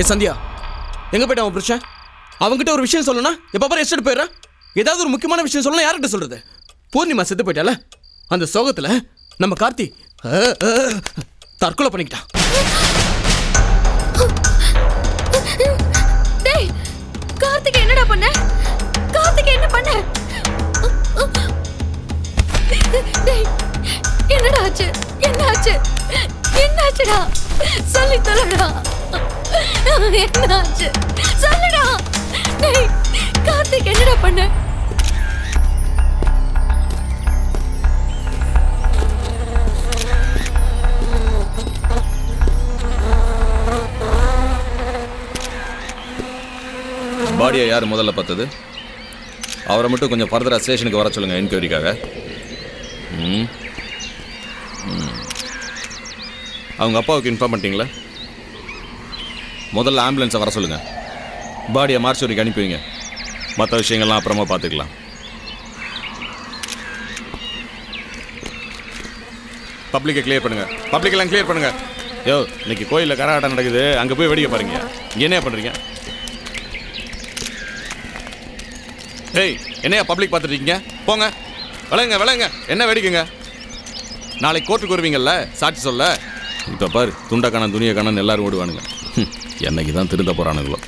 ஏ சந்தியா எங்க போயிட்டான் அவன் புருஷன்? அவன்கிட்ட ஒரு விஷயம் சொல்லணும்னா எப்போ பாரு எஸ்டேட் போயிடுறான் ஏதாவது ஒரு முக்கியமான விஷயம் சொல்லணும் யார்கிட்ட சொல்றது? பூர்ணிமா செத்து போயிட்டால? அந்த சோகத்துல நம்ம கார்த்தி தற்கொலை பண்ணிக்கிட்டான். டேய் கார்த்திக் என்னடா பண்ண? கார்த்திக் என்ன பண்ண? டேய் என்னடா ஆச்சு? என்ன ஆச்சு என்ன ஆச்சுடா சொல்லி தொலைடா. என்ன ஆச்சு சொல்லுடா. டேய் கார்த்திக் என்னடா பண்ண? பாடியை யார் முதல்ல பார்த்தது? அவரை மட்டும் கொஞ்சம் ஃபர்தராக ஸ்டேஷனுக்கு வர சொல்லுங்கள் என்கொயரிக்காக ம். அவங்க அப்பாவுக்கு இன்ஃபார்ம் பண்ணிட்டீங்களா? முதல்ல ஆம்புலன்ஸை வர சொல்லுங்கள் பாடியை மார்ச்சூரிக்கு அனுப்பி வைங்க. மற்ற விஷயங்கள்லாம் அப்புறமா பார்த்துக்கலாம். பப்ளிக்கை கிளியர் பண்ணுங்கள் பப்ளிக்கெல்லாம் கிளியர் பண்ணுங்கள் யோ இன்னைக்கு கோயிலில் கரகாட்டம் நடக்குது. அங்கே போய் வேடிக்கை பாருங்க. என்ன பண்ணுறீங்க ஏய் என்னையா பப்ளிக் பார்த்துருக்கீங்க போங்க. விளையுங்க விளையுங்க என்ன வேடிக்கைங்க? நாளைக்கு கோர்ட்டுக்கு வருவீங்கல்ல? சாட்சி சொல்ல? இப்போ பாரு துண்டை காணம் துணியை காணம் எல்லாரும் ஓடுவானுங்க. ம் என்னைக்கு தான் திருந்த போகிறானுங்களோ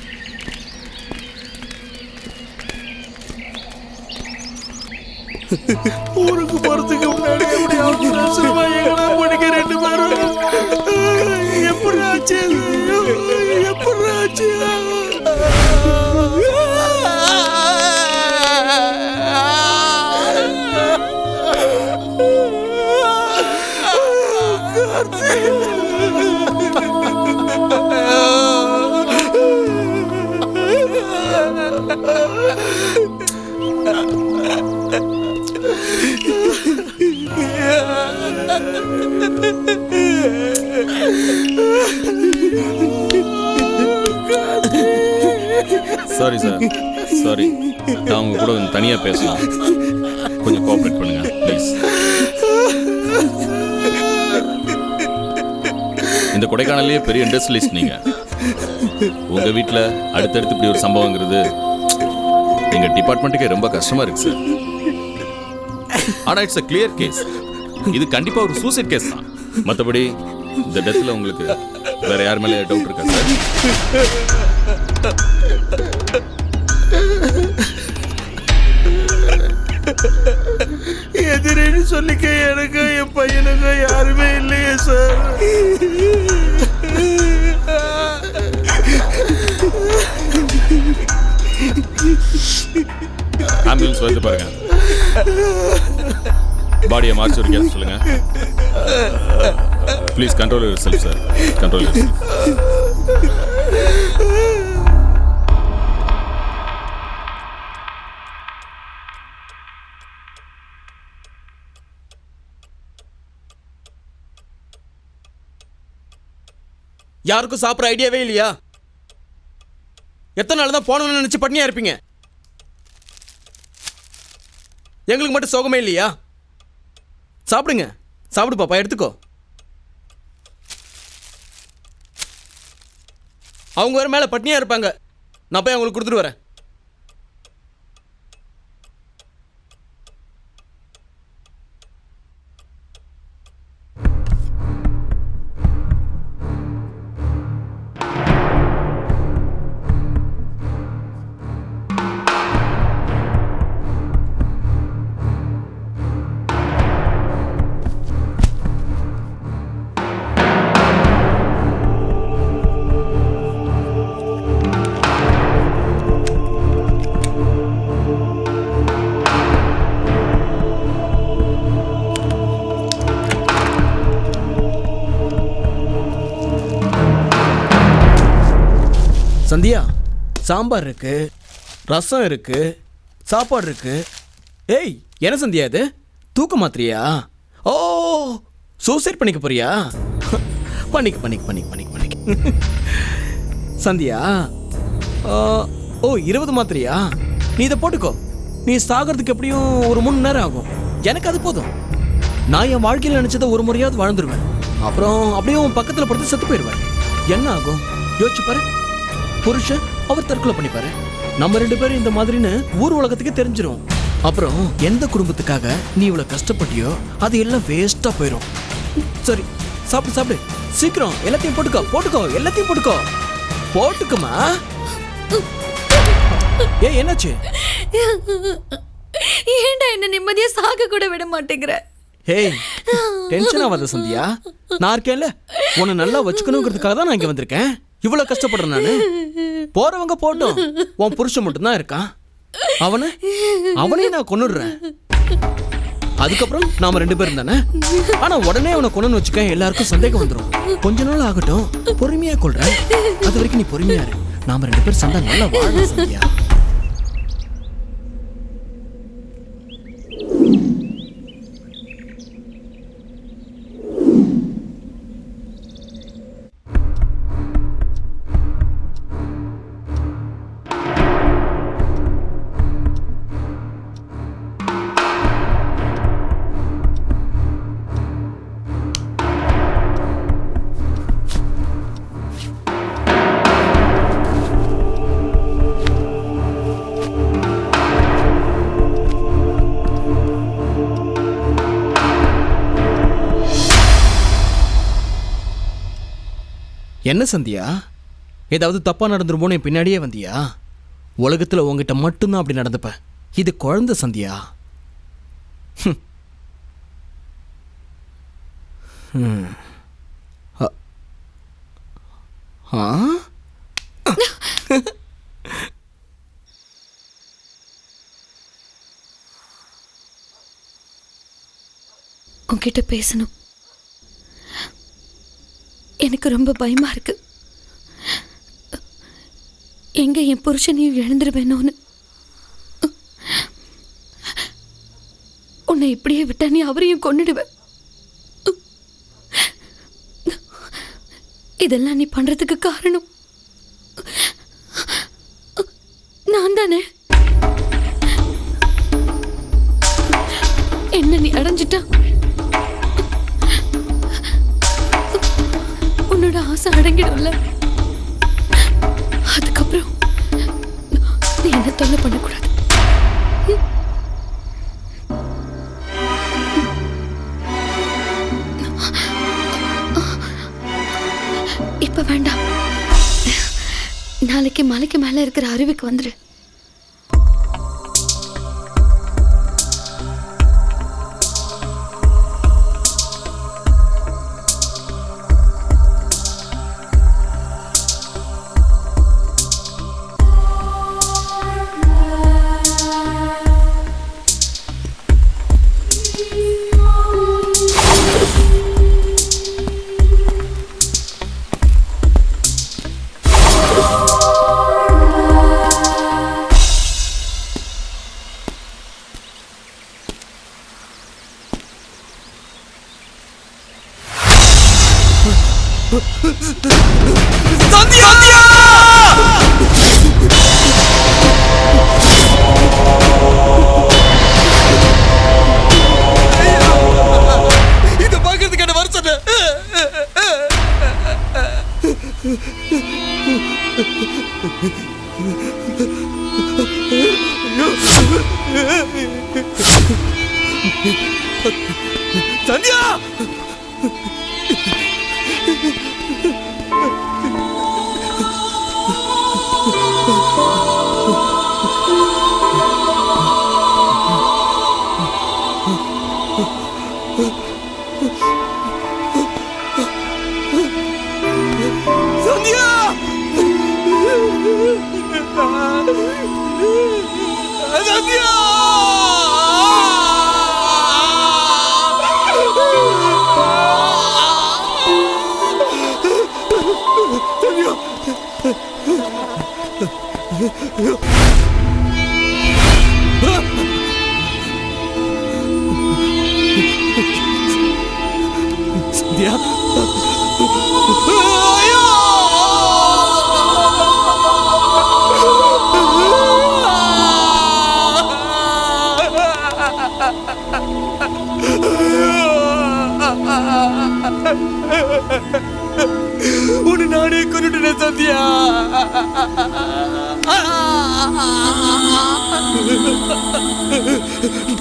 ஊருக்கு போகிறதுக்கு முன்னாடி சாரி சார் சாரி நான் உங்க கூட கொஞ்சம் தனியாக பேசலாம். கொஞ்சம் கோஆப்ரேட் பண்ணுங்க ப்ளீஸ் இந்த கொடைக்கானல்லையே பெரிய இண்டஸ்ட்ரியலிஸ்ட் நீங்க. உங்க வீட்டில் அடுத்தடுத்து இப்படி ஒரு சம்பவங்கிறது எங்க டிபார்ட்மெண்ட்டுக்கே ரொம்ப கஷ்டமா இருக்கு சார் ஆனா இட்ஸ் அ கிளியர் கேஸ் இது கண்டிப்பா ஒரு சூசைட் கேஸ் தான். மற்றபடி இந்த டெத்தில் உங்களுக்கு வேற யார் மேலே டவுட் இருக்கா சார் எதிரின்னு சொல்லிக்க எனக்கு என் பையனுக்கு யாருமே இல்லையே சார் ஆம்புலன்ஸ் வந்து பாருங்க. பாடியை மார்ச் வரைக்கும் சொல்லுங்க. Please control yourself sir control yourself யாருக்கும் சாப்பிட்ற ஐடியாவே இல்லையா? எத்தனை நாள் தான் போனவன்னு நினச்சி பட்னியா இருப்பீங்க? எங்களுக்கு மட்டும் சோகமே இல்லையா? சாப்பிடுங்க. சாப்பிடு பாப்பா எடுத்துக்கோ. அவங்க வேறு மேலே பட்னியாக இருப்பாங்க. நான் போய் அவங்களுக்கு கொடுத்துட்டு வரேன். சாம்பார் இருக்கு ரசம் இருக்கு சாப்பாடு இருக்கு. ஏய் என்ன சந்தியா இது? தூக்க மாத்திரியா? ஓ சூசைட் பண்ணிக்க போறியா? பண்ணிக்க பண்ணிக்க பண்ணிக்க பண்ணிக்க பண்ணிக்க. சந்தியா ஓ இருபது மாத்திரையா? நீ இதை போட்டுக்கோ. நீ சாகிறதுக்கு எப்படியும் ஒரு மூணு நேரம் ஆகும். எனக்கு அது போதும். நான் என் வாழ்க்கையில் நினச்சத ஒரு முறையாவது வாழ்ந்துருவேன். அப்புறம் அப்படியே உன் பக்கத்தில் படுத்து செத்து போயிடுவேன் என்ன ஆகும்? யோசிச்சு பாரு. புருஷன் அவர் தற்கொலை பண்ணிப்பாரு. நம்ம ரெண்டு பேரும் இந்த மாதிரின்னு ஊர் உலகத்துக்கு தெரிஞ்சிரும். அப்புறம் எந்த குடும்பத்துக்காக நீ இவ்வளவு கஷ்டப்பட்டியோ அது எல்லாம் வேஸ்டா போயிடும் சரி சாப்பிடு சாப்பிடு. சீக்கிரம் எல்லாத்தையும் போட்டுக்கோ போட்டுக்கோ எல்லாத்தையும் போட்டுக்கோ. போட்டுக்கோமா ஏ என்னாச்சு? ஏன்டா என்ன நிம்மதியா சாக கூட விட மாட்டேங்கிற? ஹேய் டென்ஷன் ஆகாத சந்தியா. நான் இருக்கேன்ல. உன்னை நல்லா வச்சுக்கணுங்கிறதுக்காக தான் நான் இங்க வந்திருக்கேன். இவ்வளவு கஷ்டப்படுறேன் நானு? போறவங்க போட்டோம். உன் புருஷன் மட்டும்தான் இருக்கான். அவனை? அவனையும் நான் கொன்னுடுறேன். அதுக்கப்புறம் நாம ரெண்டு பேரும் தானே? ஆனா உடனே அவனை கொண்டு வச்சுக்க எல்லாருக்கும் சந்தேகம் வந்துடும் கொஞ்ச நாள் ஆகட்டும். பொறுமையா கொள்றேன். அது வரைக்கும் நீ பொறுமையா இரு. நாம ரெண்டு பேரும் சண்டை நல்லா வாழணும் சந்தியா. என்ன சந்தியா? ஏதாவது தப்பாக நடந்துருமோன்னு என் பின்னாடியே வந்தியா? உலகத்தில் உங்ககிட்ட மட்டும்தான் அப்படி நடந்துப்பேன். இது குழந்தை சந்தியா? ஹம். ஆ? பேசணும். எனக்கு ரொம்ப பயமாக இருக்கு. எங்கே என் புருஷனையும் இழந்துருவேணும்னு உன்னை இப்படியே விட்டா நீ அவரையும் கொண்டுடுவேன் இதெல்லாம் நீ பண்றதுக்கு காரணம். நான் தானே. என்ன நீ அடைஞ்சிட்டா? மனசு அடங்கிடும்ல. அதுக்கப்புறம் நீ என்ன தொல்லை பண்ணக்கூடாது. இப்ப வேண்டாம். நாளைக்கு மலைக்கு மேல இருக்கிற அருவிக்கு வந்துரு.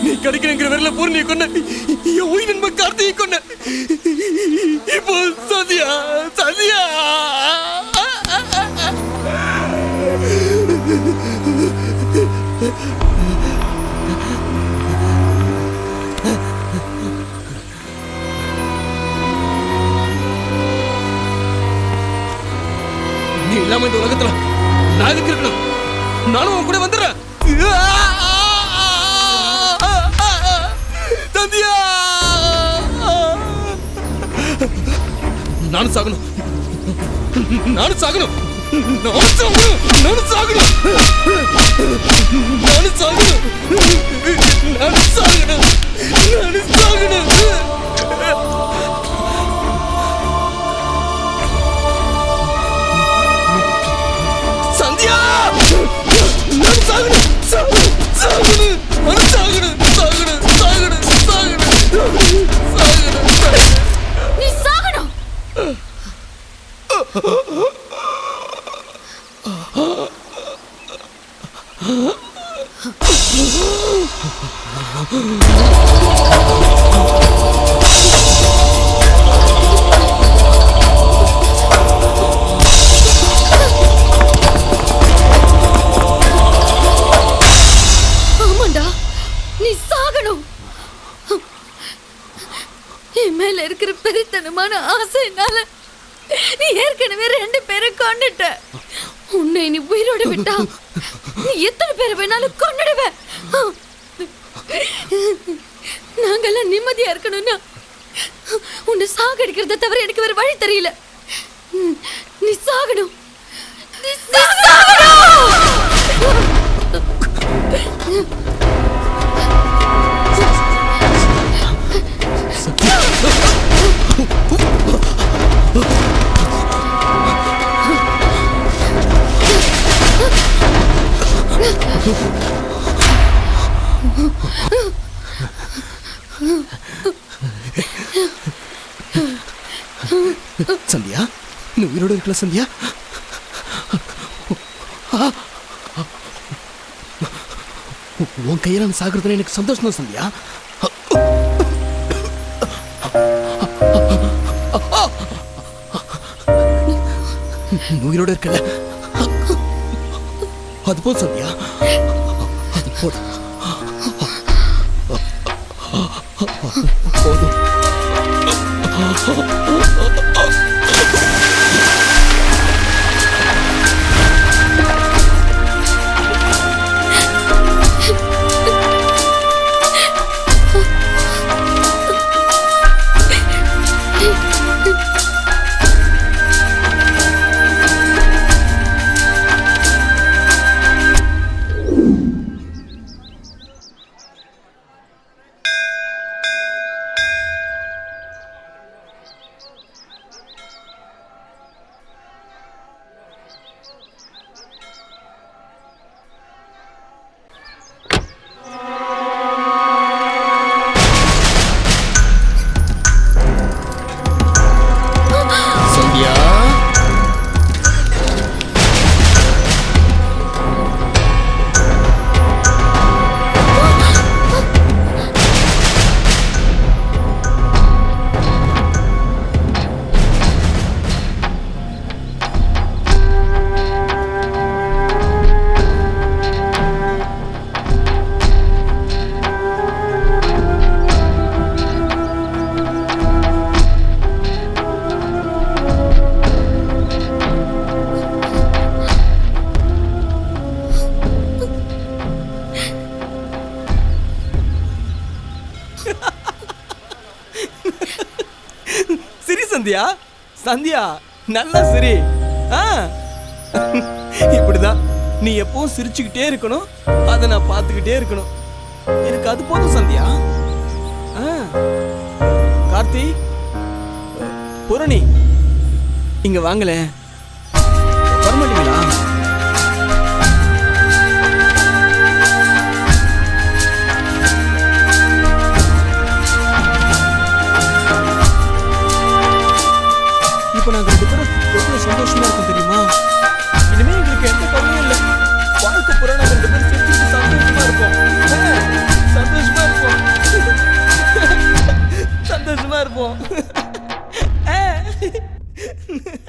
நீ கிடைக்கிறங்கிற வரல பூர்ணியை கொண்ட என் உயிர் நண்பன் கார்த்திகை கொண்ட இப்போ சதியா சதியா நீ இல்லாம இந்த உலகத்துல நான் எதுக்கு இருக்கணும்? நானும் உன் கூட வந்துடுறேன். தந்தியா! நானும் சாகணும். நானும் சாகணும். நானும் சாகணும் நானும் சாகணும். நானும் சாகணும். நானும் சாகணும். நானும் சாகணும். பெரித்தனமான ஆசைனால நீ ஏற்கனவே ரெண்டு பேரை கொண்டுட்ட உன்னை நீ உயிரோட விட்டா? நீ எத்தனை பேரை வேணாலும் கொண்டுடுவ நாங்கெல்லாம் நிம்மதியா இருக்கணும்னா உன்னை சாகடிக்கிறத தவிர எனக்கு வேற வழி தெரியல. நீ சாகணும். சந்தியா நீ உயிரோடு இருக்கல சந்தியா? உன் கையில நான் சாகிறதுல எனக்கு சந்தோஷம் தான் சந்தியா உயிரோடு இருக்கல. அது போதும் சந்தியா. போதும் சந்தியா? சந்தியா நல்லா சரி. ஆ? இப்படிதான். நீ எப்பவும் சிரிச்சுக்கிட்டே இருக்கணும். அதை நான் பார்த்துக்கிட்டே இருக்கணும். எனக்கு அது போதும் சந்தியா. ஆ. கார்த்தி புரணி. இங்க வாங்கல வரமாட்டீங்களா இப்போ நாங்கள் ரெண்டு பேரும் எவ்வளோ சந்தோஷமா இருக்கும் தெரியுமா? இனிமேல் எங்களுக்கு எந்த கவலையும் இல்லை. வாழ்க்கை பூரா நாங்கள் ரெண்டு பேரும் சிரிச்சு சந்தோஷமா இருப்போம். சந்தோஷமா இருப்போம். சந்தோஷமா இருப்போம்.